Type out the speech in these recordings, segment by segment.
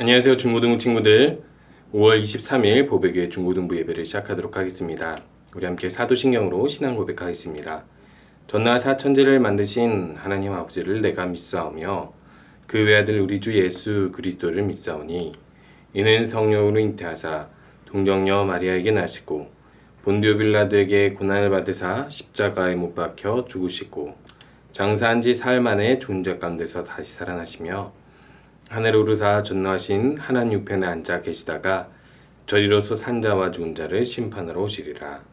안녕하세요 중고등부 친구들. 5월 23일 보배교회 중고등부 예배를 시작하도록 하겠습니다. 우리 함께 사도신경으로 신앙 고백하겠습니다. 전나 사 천지를 만드신 하나님 아버지를 내가 믿사오며 그 외아들 우리 주 예수 그리스도를 믿사오니 이는 성령으로 잉태하사 동정녀 마리아에게 나시고 본디오 빌라도에게 고난을 받으사 십자가에 못 박혀 죽으시고 장사한 지 사흘 만에 존재 가운데서 다시 살아나시며 하늘 오르사 전노하신 하나님 우편에 앉아 계시다가 저리로서 산자와 죽은 자를 심판하러 오시리라.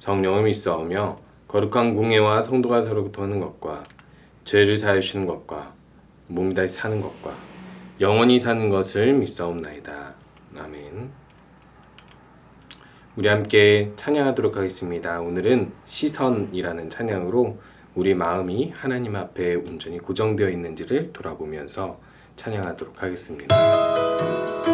성령을 믿사오며 거룩한 공예와 성도가 서로 도하는 것과 죄를 사하시는 것과 몸이 다시 사는 것과 영원히 사는 것을 믿사옵나이다. 아멘. 우리 함께 찬양하도록 하겠습니다. 오늘은 시선이라는 찬양으로 우리 마음이 하나님 앞에 온전히 고정되어 있는지를 돌아보면서 찬양하도록 하겠습니다.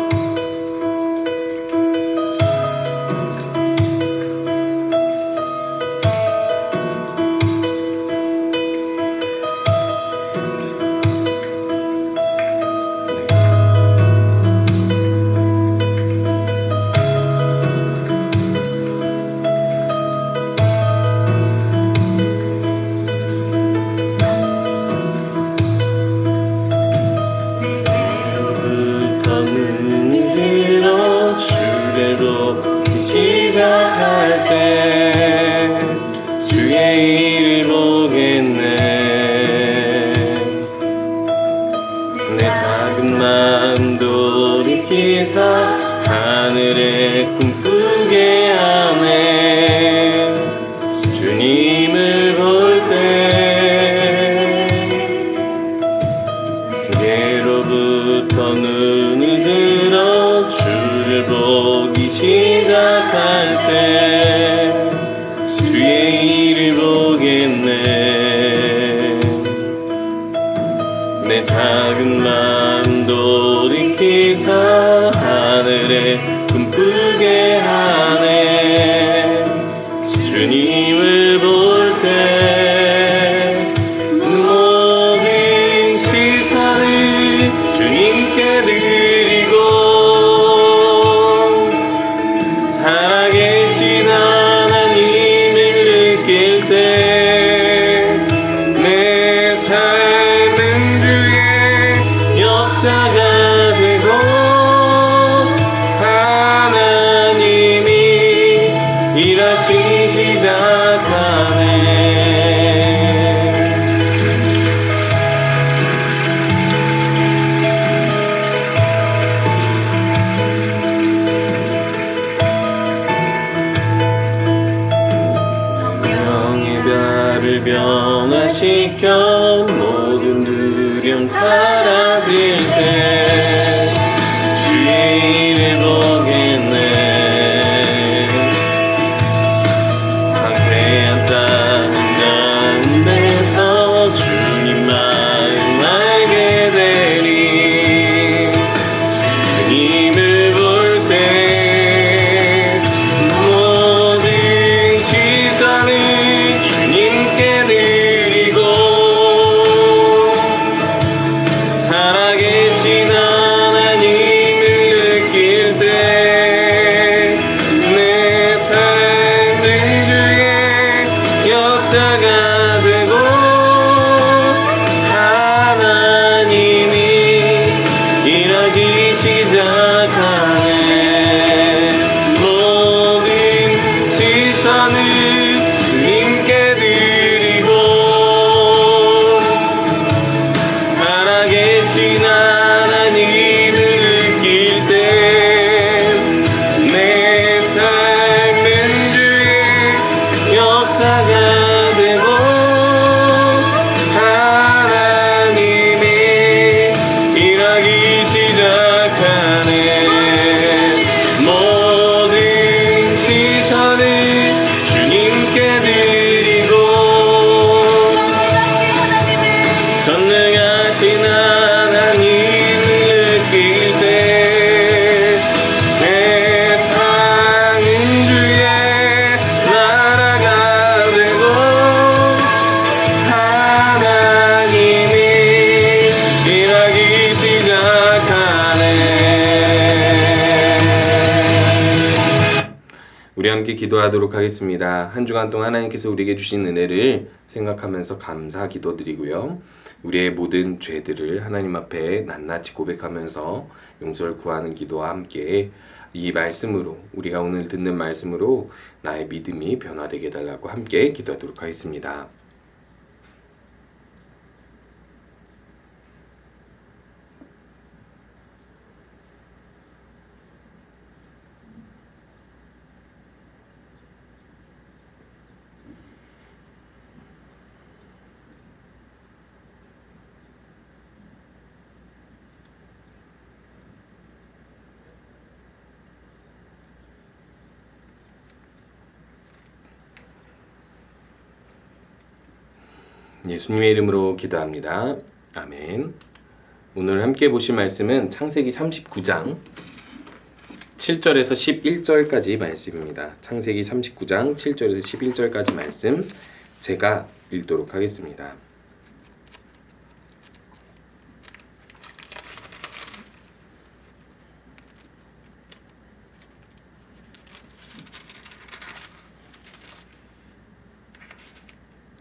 작은 마음 돌이키사 하늘에 saga. 함께 기도하도록 하겠습니다. 한 주간 동안 하나님께서 우리에게 주신 은혜를 생각하면서 감사 기도드리고요. 우리의 모든 죄들을 하나님 앞에 낱낱이 고백하면서 용서를 구하는 기도와 함께 이 말씀으로 우리가 오늘 듣는 말씀으로 나의 믿음이 변화되게 해달라고 함께 기도하도록 하겠습니다. 예수님의 이름으로 기도합니다. 아멘. 오늘 함께 보실 말씀은 창세기 39장 7절에서 11절까지 말씀입니다. 창세기 39장 7절에서 11절까지 말씀 제가 읽도록 하겠습니다.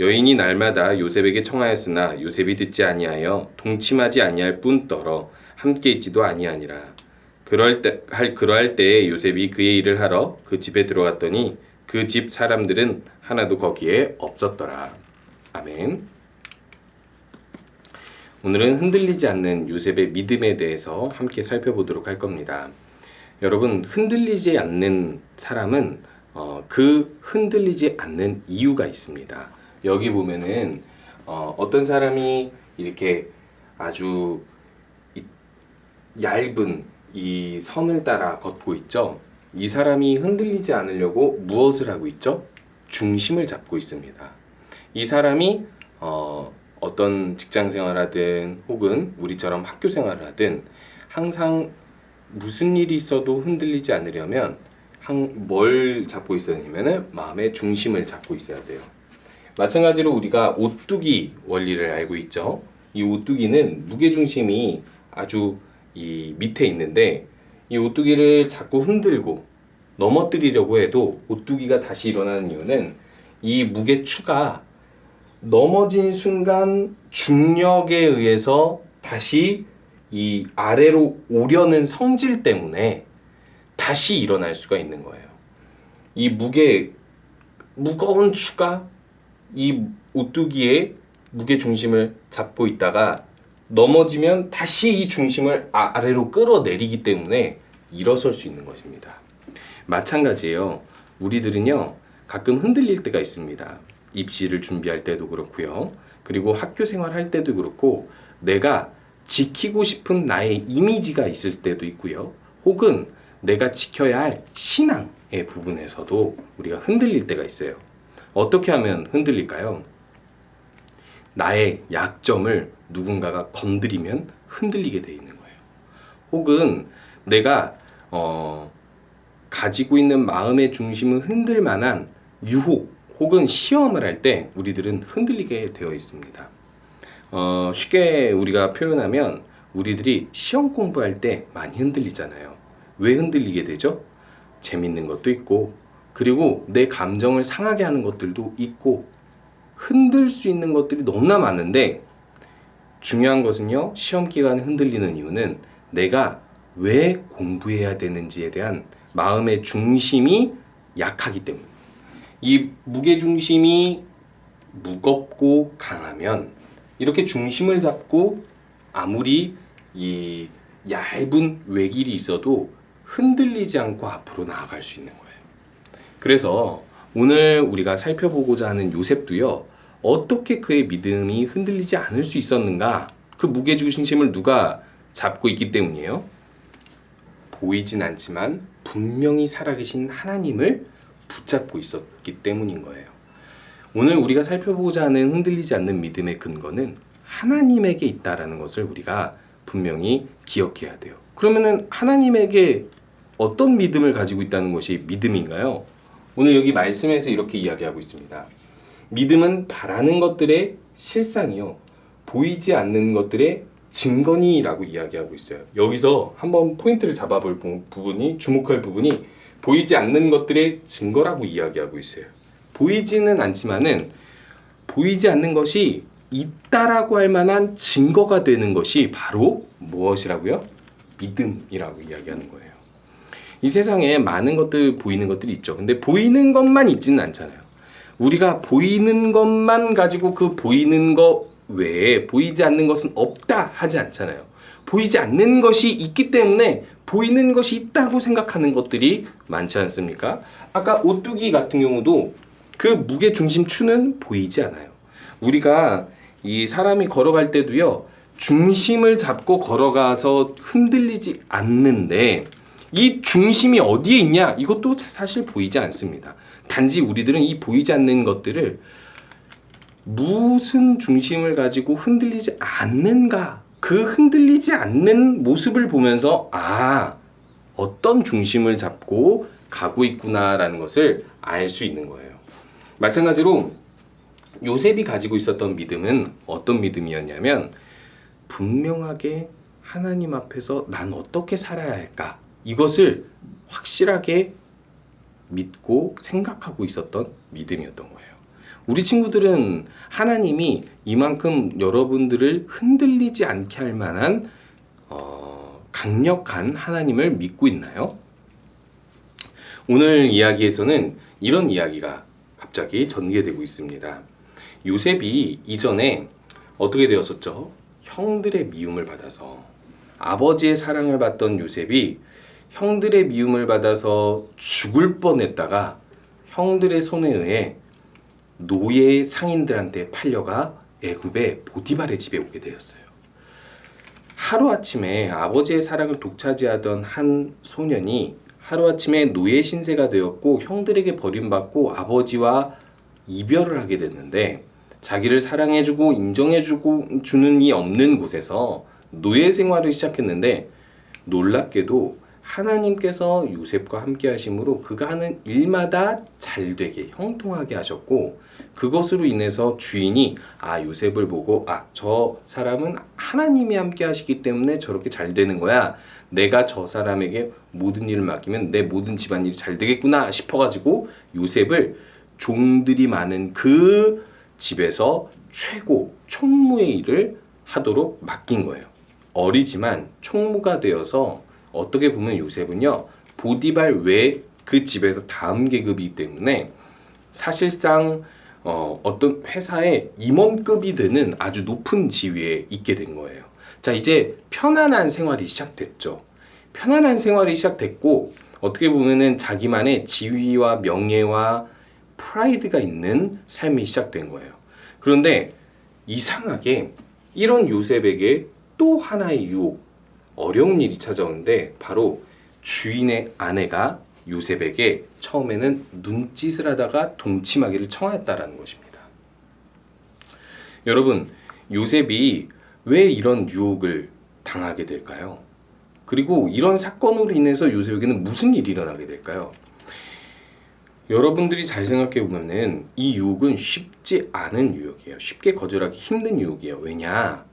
여인이 날마다 요셉에게 청하였으나 요셉이 듣지 아니하여 동침하지 아니할 뿐더러 함께 있지도 아니하니라. 그럴 때, 할, 그러할 때에 요셉이 그의 일을 하러 그 집에 들어갔더니 그 집 사람들은 하나도 거기에 없었더라. 아멘. 오늘은 흔들리지 않는 요셉의 믿음에 대해서 함께 살펴보도록 할 겁니다. 여러분, 흔들리지 않는 사람은 어, 그 흔들리지 않는 이유가 있습니다. 여기 보면은 어, 어떤 사람이 이렇게 아주 이, 얇은 이 선을 따라 걷고 있죠. 이 사람이 흔들리지 않으려고 무엇을 하고 있죠? 중심을 잡고 있습니다. 이 사람이 어, 어떤 직장 생활하든 혹은 우리처럼 학교 생활을 하든 항상 무슨 일이 있어도 흔들리지 않으려면 한, 뭘 잡고 있어야 되냐면은 마음의 중심을 잡고 있어야 돼요. 마찬가지로 우리가 오뚜기 원리를 알고 있죠. 이 오뚜기는 무게 중심이 아주 이 밑에 있는데 이 오뚜기를 자꾸 흔들고 넘어뜨리려고 해도 오뚜기가 다시 일어나는 이유는 이 무게추가 넘어진 순간 중력에 의해서 다시 이 아래로 오려는 성질 때문에 다시 일어날 수가 있는 거예요. 이 무게 무거운 추가 이 오뚜기의 무게 중심을 잡고 있다가 넘어지면 다시 이 중심을 아, 아래로 끌어내리기 때문에 일어설 수 있는 것입니다. 마찬가지예요. 우리들은요 가끔 흔들릴 때가 있습니다. 입시를 준비할 때도 그렇고요. 그리고 학교 생활할 때도 그렇고 내가 지키고 싶은 나의 이미지가 있을 때도 있고요. 혹은 내가 지켜야 할 신앙의 부분에서도 우리가 흔들릴 때가 있어요. 어떻게 하면 흔들릴까요? 나의 약점을 누군가가 건드리면 흔들리게 돼 있는 거예요. 혹은 내가 어, 가지고 있는 마음의 중심을 흔들 만한 유혹 혹은 시험을 할 때 우리들은 흔들리게 되어 있습니다. 어, 쉽게 우리가 표현하면 우리들이 시험 공부할 때 많이 흔들리잖아요. 왜 흔들리게 되죠? 재밌는 것도 있고 그리고 내 감정을 상하게 하는 것들도 있고 흔들 수 있는 것들이 너무나 많은데 중요한 것은요 시험 기간에 흔들리는 이유는 내가 왜 공부해야 되는지에 대한 마음의 중심이 약하기 때문에 이 무게 중심이 무겁고 강하면 이렇게 중심을 잡고 아무리 이 얇은 외길이 있어도 흔들리지 않고 앞으로 나아갈 수 있는 거예요. 그래서 오늘 우리가 살펴보고자 하는 요셉도요. 어떻게 그의 믿음이 흔들리지 않을 수 있었는가? 그 무게 중심을 누가 잡고 있기 때문이에요. 보이진 않지만 분명히 살아계신 하나님을 붙잡고 있었기 때문인 거예요. 오늘 우리가 살펴보고자 하는 흔들리지 않는 믿음의 근거는 하나님에게 있다라는 것을 우리가 분명히 기억해야 돼요. 그러면은 하나님에게 어떤 믿음을 가지고 있다는 것이 믿음인가요? 오늘 여기 말씀에서 이렇게 이야기하고 있습니다. 믿음은 바라는 것들의 실상이요. 보이지 않는 것들의 증거니라고 이야기하고 있어요. 여기서 한번 포인트를 잡아볼 부- 부분이 주목할 부분이 보이지 않는 것들의 증거라고 이야기하고 있어요. 보이지는 않지만은 보이지 않는 것이 있다라고 할 만한 증거가 되는 것이 바로 무엇이라고요? 믿음이라고 이야기하는 거예요. 이 세상에 많은 것들 보이는 것들이 있죠. 근데 보이는 것만 있지는 않잖아요. 우리가 보이는 것만 가지고 그 보이는 것 외에 보이지 않는 것은 없다 하지 않잖아요. 보이지 않는 것이 있기 때문에 보이는 것이 있다고 생각하는 것들이 많지 않습니까? 아까 오뚜기 같은 경우도 그 무게 중심 추는 보이지 않아요. 우리가 이 사람이 걸어갈 때도요. 중심을 잡고 걸어가서 흔들리지 않는데 이 중심이 어디에 있냐? 이것도 사실 보이지 않습니다. 단지 우리들은 이 보이지 않는 것들을 무슨 중심을 가지고 흔들리지 않는가? 그 흔들리지 않는 모습을 보면서 아, 어떤 중심을 잡고 가고 있구나라는 것을 알 수 있는 거예요. 마찬가지로 요셉이 가지고 있었던 믿음은 어떤 믿음이었냐면 분명하게 하나님 앞에서 난 어떻게 살아야 할까? 이것을 확실하게 믿고 생각하고 있었던 믿음이었던 거예요. 우리 친구들은 하나님이 이만큼 여러분들을 흔들리지 않게 할 만한 어, 강력한 하나님을 믿고 있나요? 오늘 이야기에서는 이런 이야기가 갑자기 전개되고 있습니다. 요셉이 이전에 어떻게 되었었죠? 형들의 미움을 받아서 아버지의 사랑을 받던 요셉이 형들의 미움을 받아서 죽을 뻔했다가 형들의 손에 의해 노예 상인들한테 팔려가 애굽의 보디발의 집에 오게 되었어요. 하루아침에 아버지의 사랑을 독차지하던 한 소년이 하루아침에 노예 신세가 되었고 형들에게 버림받고 아버지와 이별을 하게 됐는데 자기를 사랑해주고 인정해주고 주는 이 없는 곳에서 노예 생활을 시작했는데 놀랍게도 하나님께서 요셉과 함께 하심으로 그가 하는 일마다 잘 되게 형통하게 하셨고 그것으로 인해서 주인이 아 요셉을 보고 아 저 사람은 하나님이 함께 하시기 때문에 저렇게 잘 되는 거야 내가 저 사람에게 모든 일을 맡기면 내 모든 집안일이 잘 되겠구나 싶어가지고 요셉을 종들이 많은 그 집에서 최고 총무의 일을 하도록 맡긴 거예요. 어리지만 총무가 되어서 어떻게 보면 요셉은요 보디발 외 그 집에서 다음 계급이기 때문에 사실상 어, 어떤 회사의 임원급이 되는 아주 높은 지위에 있게 된 거예요. 자 이제 편안한 생활이 시작됐죠. 편안한 생활이 시작됐고 어떻게 보면은 자기만의 지위와 명예와 프라이드가 있는 삶이 시작된 거예요. 그런데 이상하게 이런 요셉에게 또 하나의 유혹, 어려운 일이 찾아오는데 바로 주인의 아내가 요셉에게 처음에는 눈짓을 하다가 동침하기를 청하였다라는 것입니다. 여러분, 요셉이 왜 이런 유혹을 당하게 될까요? 그리고 이런 사건으로 인해서 요셉에게는 무슨 일이 일어나게 될까요? 여러분들이 잘 생각해 보면은 이 유혹은 쉽지 않은 유혹이에요. 쉽게 거절하기 힘든 유혹이에요. 왜냐?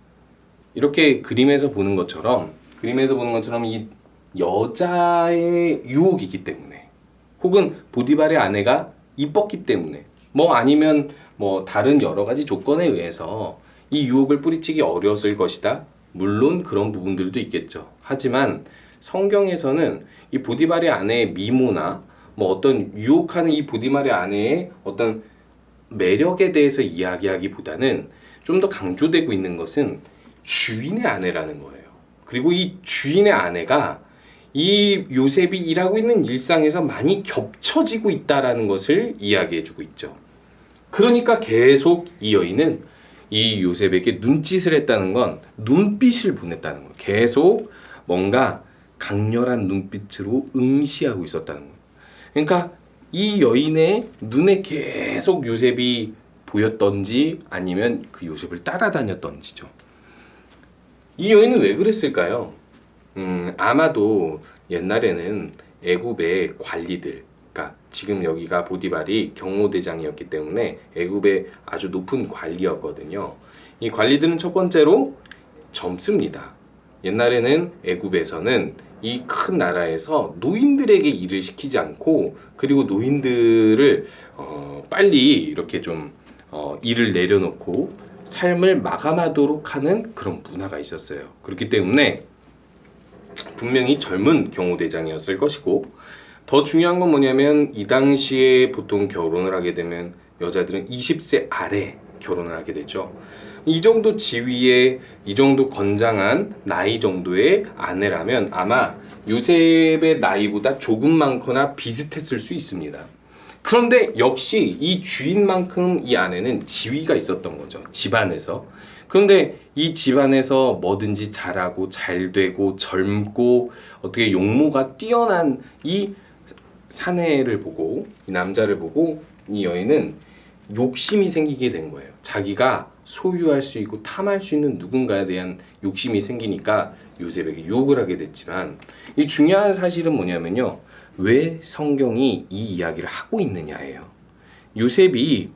이렇게 그림에서 보는 것처럼 그림에서 보는 것처럼 이 여자의 유혹이기 때문에 혹은 보디발의 아내가 이뻤기 때문에 뭐 아니면 뭐 다른 여러 가지 조건에 의해서 이 유혹을 뿌리치기 어려웠을 것이다. 물론 그런 부분들도 있겠죠. 하지만 성경에서는 이 보디발의 아내의 미모나 뭐 어떤 유혹하는 이 보디발의 아내의 어떤 매력에 대해서 이야기하기보다는 좀 더 강조되고 있는 것은 주인의 아내라는 거예요. 그리고 이 주인의 아내가 이 요셉이 일하고 있는 일상에서 많이 겹쳐지고 있다라는 것을 이야기해주고 있죠. 그러니까 계속 이 여인은 이 요셉에게 눈짓을 했다는 건 눈빛을 보냈다는 거예요. 계속 뭔가 강렬한 눈빛으로 응시하고 있었다는 거예요. 그러니까 이 여인의 눈에 계속 요셉이 보였던지 아니면 그 요셉을 따라다녔던지죠. 이 여인은 왜 그랬을까요? 음, 아마도 옛날에는 애굽의 관리들, 그러니까 지금 여기가 보디발이 경호대장이었기 때문에 애굽의 아주 높은 관리였거든요. 이 관리들은 첫 번째로 젊습니다. 옛날에는 애굽에서는 이 큰 나라에서 노인들에게 일을 시키지 않고 그리고 노인들을 어, 빨리 이렇게 좀 어, 일을 내려놓고 삶을 마감하도록 하는 그런 문화가 있었어요. 그렇기 때문에 분명히 젊은 경호대장이었을 것이고 더 중요한 건 뭐냐면 이 당시에 보통 결혼을 하게 되면 여자들은 20세 아래 결혼을 하게 되죠. 이 정도 지위에 이 정도 건장한 나이 정도의 아내라면 아마 요셉의 나이보다 조금 많거나 비슷했을 수 있습니다. 그런데 역시 이 주인만큼 이 아내는 지위가 있었던 거죠. 집안에서. 그런데 이 집안에서 뭐든지 잘하고 잘 되고 젊고 어떻게 용모가 뛰어난 이 사내를 보고 이 남자를 보고 이 여인은 욕심이 생기게 된 거예요. 자기가 소유할 수 있고 탐할 수 있는 누군가에 대한 욕심이 생기니까 요셉에게 유혹을 하게 됐지만 이 중요한 사실은 뭐냐면요. 왜 성경이 이 이야기를 하고 있느냐예요. 요셉이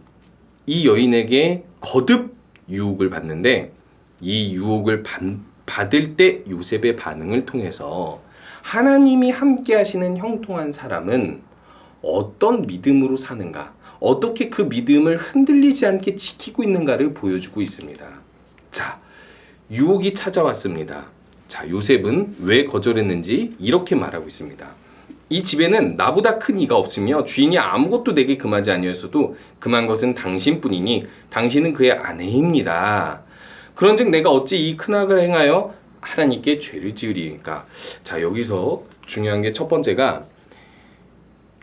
이 여인에게 거듭 유혹을 받는데 이 유혹을 받, 받을 때 요셉의 반응을 통해서 하나님이 함께 하시는 형통한 사람은 어떤 믿음으로 사는가, 어떻게 그 믿음을 흔들리지 않게 지키고 있는가를 보여주고 있습니다. 자, 유혹이 찾아왔습니다. 자, 요셉은 왜 거절했는지 이렇게 말하고 있습니다. 이 집에는 나보다 큰 이가 없으며 주인이 아무것도 내게 금하지 아니었어도 금한 것은 당신뿐이니 당신은 그의 아내입니다. 그런즉 내가 어찌 이 큰 악을 행하여 하나님께 죄를 지으리까? 자 여기서 중요한 게 첫 번째가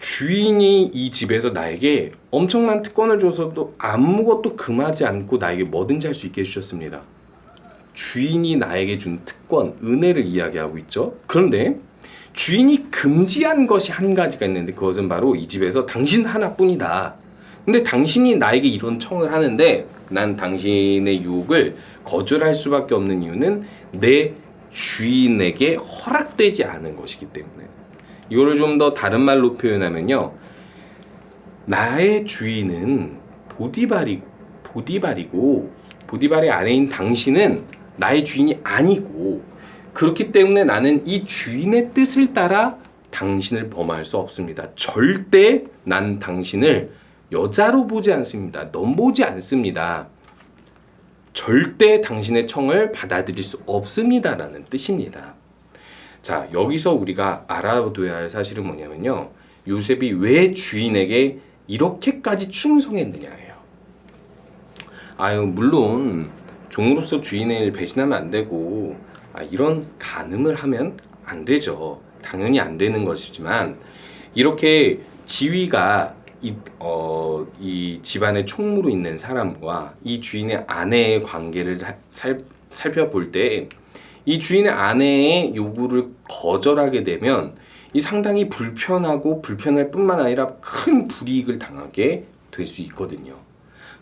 주인이 이 집에서 나에게 엄청난 특권을 줘서도 아무것도 금하지 않고 나에게 뭐든지 할 수 있게 해주셨습니다. 주인이 나에게 준 특권, 은혜를 이야기하고 있죠. 그런데 주인이 금지한 것이 한 가지가 있는데 그것은 바로 이 집에서 당신 하나뿐이다. 근데 당신이 나에게 이런 청을 하는데 난 당신의 유혹을 거절할 수밖에 없는 이유는 내 주인에게 허락되지 않은 것이기 때문에 이거를 좀 더 다른 말로 표현하면요 나의 주인은 보디발이 보디발이고 보디발의 아내인 당신은 나의 주인이 아니고 그렇기 때문에 나는 이 주인의 뜻을 따라 당신을 범할 수 없습니다. 절대 난 당신을 여자로 보지 않습니다. 넘보지 않습니다. 절대 당신의 청을 받아들일 수 없습니다라는 뜻입니다. 자, 여기서 우리가 알아둬야 할 사실은 뭐냐면요. 요셉이 왜 주인에게 이렇게까지 충성했느냐예요. 아유, 물론 종으로서 주인을 배신하면 안 되고 아, 이런 간음을 하면 안 되죠. 당연히 안 되는 것이지만 이렇게 지위가 이, 어, 이 집안의 총무로 있는 사람과 이 주인의 아내의 관계를 살, 살, 살펴볼 때 이 주인의 아내의 요구를 거절하게 되면 이 상당히 불편하고 불편할 뿐만 아니라 큰 불이익을 당하게 될 수 있거든요.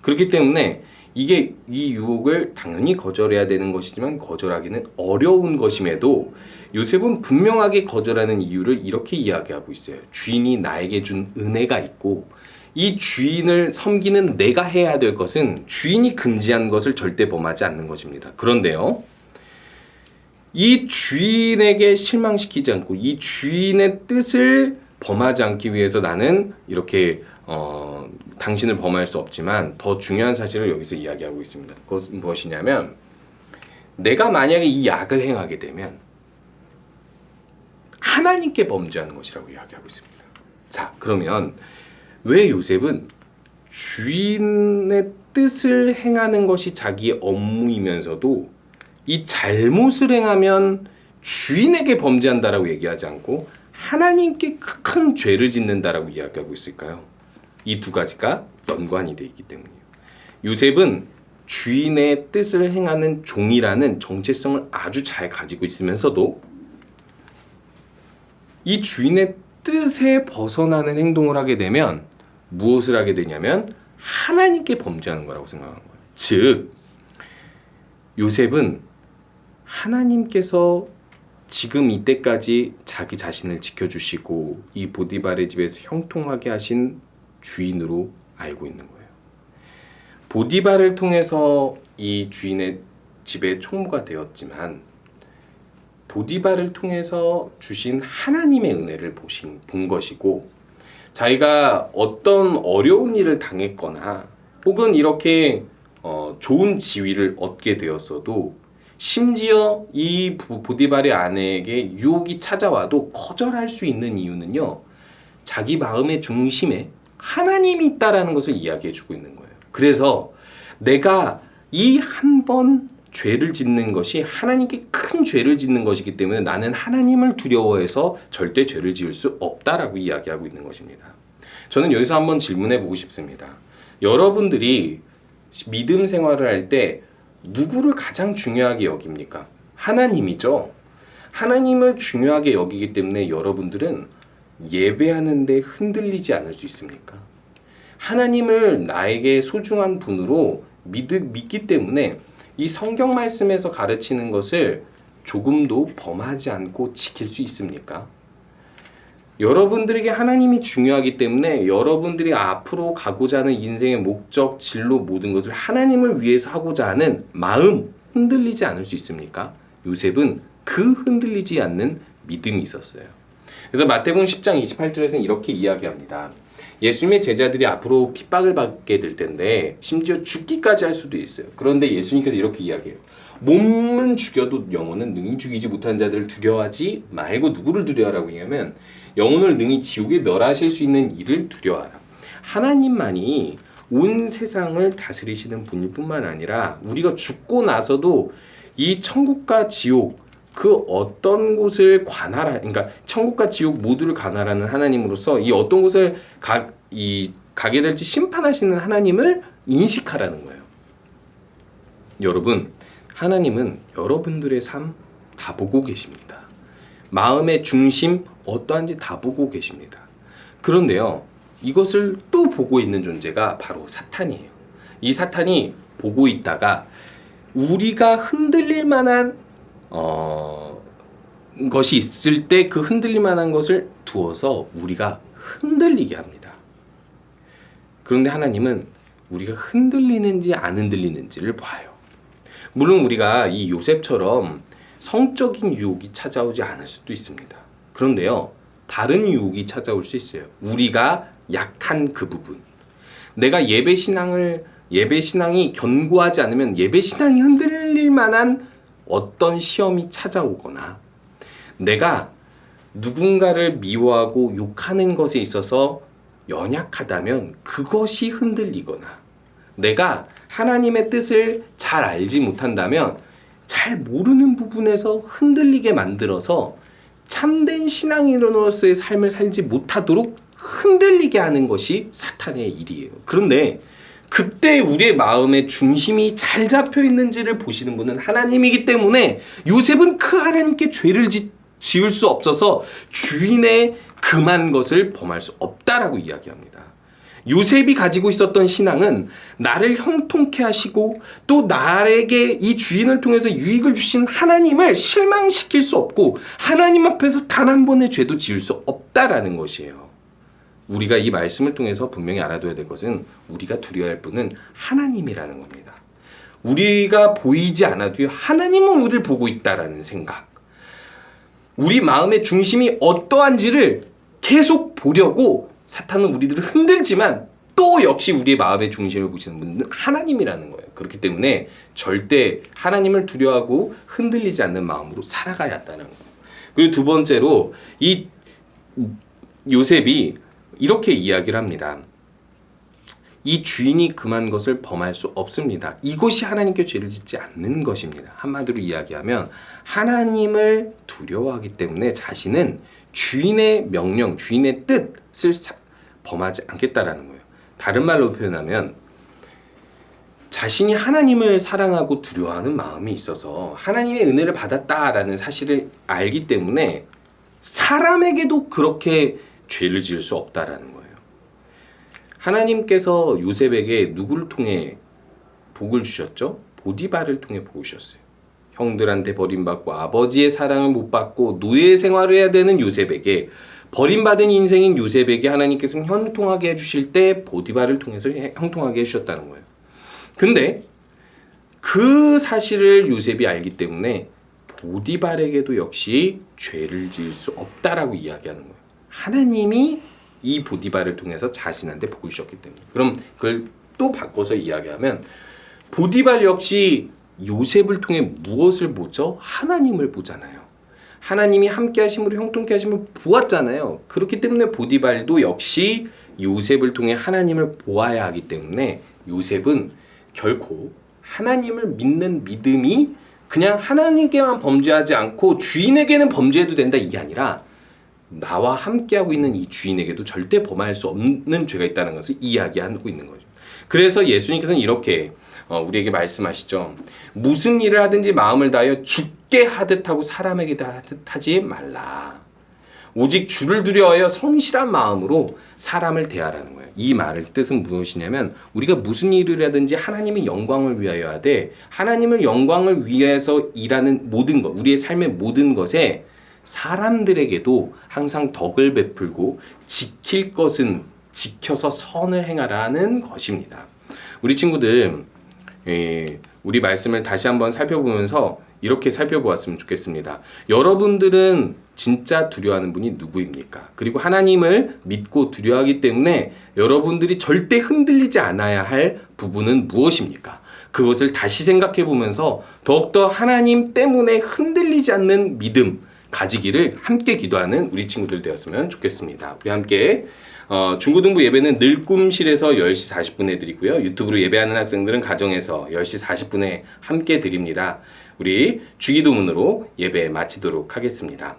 그렇기 때문에 이게 이 유혹을 당연히 거절해야 되는 것이지만 거절하기는 어려운 것임에도 요셉은 분명하게 거절하는 이유를 이렇게 이야기하고 있어요. 주인이 나에게 준 은혜가 있고 이 주인을 섬기는 내가 해야 될 것은 주인이 금지한 것을 절대 범하지 않는 것입니다. 그런데요. 이 주인에게 실망시키지 않고 이 주인의 뜻을 범하지 않기 위해서 나는 이렇게 어, 당신을 범할 수 없지만 더 중요한 사실을 여기서 이야기하고 있습니다. 그것은 무엇이냐면 내가 만약에 이 약을 행하게 되면 하나님께 범죄하는 것이라고 이야기하고 있습니다. 자, 그러면 왜 요셉은 주인의 뜻을 행하는 것이 자기의 업무이면서도 이 잘못을 행하면 주인에게 범죄한다라고 얘기하지 않고 하나님께 큰 죄를 짓는다라고 이야기하고 있을까요? 이 두 가지가 연관이 되어 있기 때문이에요. 요셉은 주인의 뜻을 행하는 종이라는 정체성을 아주 잘 가지고 있으면서도 이 주인의 뜻에 벗어나는 행동을 하게 되면 무엇을 하게 되냐면 하나님께 범죄하는 거라고 생각하는 거예요. 즉 요셉은 하나님께서 지금 이때까지 자기 자신을 지켜주시고 이 보디발의 집에서 형통하게 하신 주인으로 알고 있는 거예요. 보디발을 통해서 이 주인의 집에 총무가 되었지만 보디발을 통해서 주신 하나님의 은혜를 보신 본 것이고 자기가 어떤 어려운 일을 당했거나 혹은 이렇게 어, 좋은 지위를 얻게 되었어도 심지어 이 부- 보디발의 아내에게 유혹이 찾아와도 거절할 수 있는 이유는요 자기 마음의 중심에 하나님이 있다라는 것을 이야기해 주고 있는 거예요. 그래서 내가 이 한 번 죄를 짓는 것이 하나님께 큰 죄를 짓는 것이기 때문에 나는 하나님을 두려워해서 절대 죄를 지을 수 없다라고 이야기하고 있는 것입니다. 저는 여기서 한번 질문해 보고 싶습니다. 여러분들이 믿음 생활을 할 때 누구를 가장 중요하게 여깁니까? 하나님이죠. 하나님을 중요하게 여기기 때문에 여러분들은 예배하는데 흔들리지 않을 수 있습니까? 하나님을 나에게 소중한 분으로 믿, 믿기 때문에 이 성경 말씀에서 가르치는 것을 조금도 범하지 않고 지킬 수 있습니까? 여러분들에게 하나님이 중요하기 때문에 여러분들이 앞으로 가고자 하는 인생의 목적, 진로 모든 것을 하나님을 위해서 하고자 하는 마음 흔들리지 않을 수 있습니까? 요셉은 그 흔들리지 않는 믿음이 있었어요. 그래서 마태복음 10장 28절에서는 이렇게 이야기합니다. 예수님의 제자들이 앞으로 핍박을 받게 될 텐데 심지어 죽기까지 할 수도 있어요. 그런데 예수님께서 이렇게 이야기해요. 몸은 죽여도 영혼은 능히 죽이지 못한 자들을 두려워하지 말고 누구를 두려워하라고 하냐면 영혼을 능히 지옥에 멸하실 수 있는 일을 두려워하라. 하나님만이 온 세상을 다스리시는 분일 뿐만 아니라 우리가 죽고 나서도 이 천국과 지옥 그 어떤 곳을 관할하 그러니까 천국과 지옥 모두를 관할하는 하나님으로서 이 어떤 곳을 가, 이 가게 될지 심판하시는 하나님을 인식하라는 거예요. 여러분, 하나님은 여러분들의 삶 다 보고 계십니다. 마음의 중심 어떠한지 다 보고 계십니다. 그런데요, 이것을 또 보고 있는 존재가 바로 사탄이에요. 이 사탄이 보고 있다가 우리가 흔들릴 만한 어, 것이 있을 때 그 흔들릴 만한 것을 두어서 우리가 흔들리게 합니다. 그런데 하나님은 우리가 흔들리는지 안 흔들리는지를 봐요. 물론 우리가 이 요셉처럼 성적인 유혹이 찾아오지 않을 수도 있습니다. 그런데요, 다른 유혹이 찾아올 수 있어요. 우리가 약한 그 부분. 내가 예배 신앙을 예배 신앙이 견고하지 않으면 예배 신앙이 흔들릴 만한 어떤 시험이 찾아오거나 내가 누군가를 미워하고 욕하는 것에 있어서 연약하다면 그것이 흔들리거나 내가 하나님의 뜻을 잘 알지 못한다면 잘 모르는 부분에서 흔들리게 만들어서 참된 신앙인으로서의 삶을 살지 못하도록 흔들리게 하는 것이 사탄의 일이에요. 그런데 그때 우리의 마음의 중심이 잘 잡혀 있는지를 보시는 분은 하나님이기 때문에 요셉은 그 하나님께 죄를 지, 지을 수 없어서 주인의 금한 것을 범할 수 없다라고 이야기합니다. 요셉이 가지고 있었던 신앙은 나를 형통케 하시고 또 나에게 이 주인을 통해서 유익을 주신 하나님을 실망시킬 수 없고 하나님 앞에서 단 한 번의 죄도 지을 수 없다라는 것이에요. 우리가 이 말씀을 통해서 분명히 알아둬야 될 것은 우리가 두려워할 분은 하나님이라는 겁니다. 우리가 보이지 않아도 하나님은 우리를 보고 있다라는 생각. 우리 마음의 중심이 어떠한지를 계속 보려고 사탄은 우리들을 흔들지만 또 역시 우리의 마음의 중심을 보시는 분은 하나님이라는 거예요. 그렇기 때문에 절대 하나님을 두려워하고 흔들리지 않는 마음으로 살아가야 한다는 거예요. 그리고 두 번째로 이 요셉이 이렇게 이야기를 합니다. 이 주인이 금한 것을 범할 수 없습니다. 이것이 하나님께 죄를 짓지 않는 것입니다. 한마디로 이야기하면 하나님을 두려워하기 때문에 자신은 주인의 명령, 주인의 뜻을 사- 범하지 않겠다라는 거예요. 다른 말로 표현하면 자신이 하나님을 사랑하고 두려워하는 마음이 있어서 하나님의 은혜를 받았다라는 사실을 알기 때문에 사람에게도 그렇게 죄를 지을 수 없다라는 거예요. 하나님께서 요셉에게 누구를 통해 복을 주셨죠? 보디발을 통해 복을 주셨어요. 형들한테 버림받고 아버지의 사랑을 못 받고 노예 생활을 해야 되는 요셉에게 버림받은 인생인 요셉에게 하나님께서 형통하게 해주실 때 보디발을 통해서 형통하게 해주셨다는 거예요. 근데 그 사실을 요셉이 알기 때문에 보디발에게도 역시 죄를 지을 수 없다라고 이야기하는 거예요. 하나님이 이 보디발을 통해서 자신한테 복을 주셨기 때문에. 그럼 그걸 또 바꿔서 이야기하면 보디발 역시 요셉을 통해 무엇을 보죠? 하나님을 보잖아요. 하나님이 함께 하심으로 형통케 하심을 보았잖아요. 그렇기 때문에 보디발도 역시 요셉을 통해 하나님을 보아야 하기 때문에 요셉은 결코 하나님을 믿는 믿음이 그냥 하나님께만 범죄하지 않고 주인에게는 범죄해도 된다 이게 아니라 나와 함께하고 있는 이 주인에게도 절대 범할 수 없는 죄가 있다는 것을 이야기하고 있는 거죠. 그래서 예수님께서는 이렇게 어, 우리에게 말씀하시죠. 무슨 일을 하든지 마음을 다하여 죽게 하듯 하고 사람에게 하듯 하지 말라. 오직 주를 두려워하여 성실한 마음으로 사람을 대하라는 거예요. 이 말의 뜻은 무엇이냐면 우리가 무슨 일을 하든지 하나님의 영광을 위하여 하되 하나님을 영광을 위해서 일하는 모든 것, 우리의 삶의 모든 것에 사람들에게도 항상 덕을 베풀고 지킬 것은 지켜서 선을 행하라는 것입니다. 우리 친구들, 예, 우리 말씀을 다시 한번 살펴보면서 이렇게 살펴보았으면 좋겠습니다. 여러분들은 진짜 두려워하는 분이 누구입니까? 그리고 하나님을 믿고 두려워하기 때문에 여러분들이 절대 흔들리지 않아야 할 부분은 무엇입니까? 그것을 다시 생각해 보면서 더욱더 하나님 때문에 흔들리지 않는 믿음 가지기를 함께 기도하는 우리 친구들 되었으면 좋겠습니다. 우리 함께 어, 중고등부 예배는 늘 꿈실에서 10시 40분에 드리고요. 유튜브로 예배하는 학생들은 가정에서 10시 40분에 함께 드립니다. 우리 주기도문으로 예배 마치도록 하겠습니다.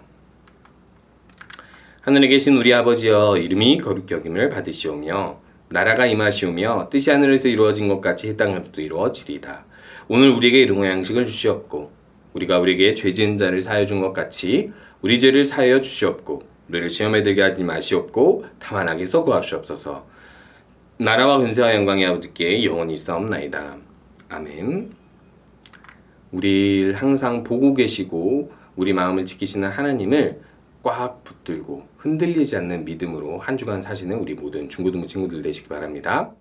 하늘에 계신 우리 아버지여 이름이 거룩히 여김을 받으시오며 나라가 임하시오며 뜻이 하늘에서 이루어진 것 같이 이 땅에서도 이루어지리이다. 오늘 우리에게 일용할 양식을 주시옵고 우리가 우리에게 죄 지은 자를 사하여 준 것 같이 우리 죄를 사하여 주시옵고 우리를 시험에 들게 하지 마시옵고 다만 악에서 구하시옵소서. 나라와 근세와 영광이 아버지께 영원히 있사옵나이다. 아멘. 우리를 항상 보고 계시고 우리 마음을 지키시는 하나님을 꽉 붙들고 흔들리지 않는 믿음으로 한 주간 사시는 우리 모든 중고등부 친구들 되시기 바랍니다.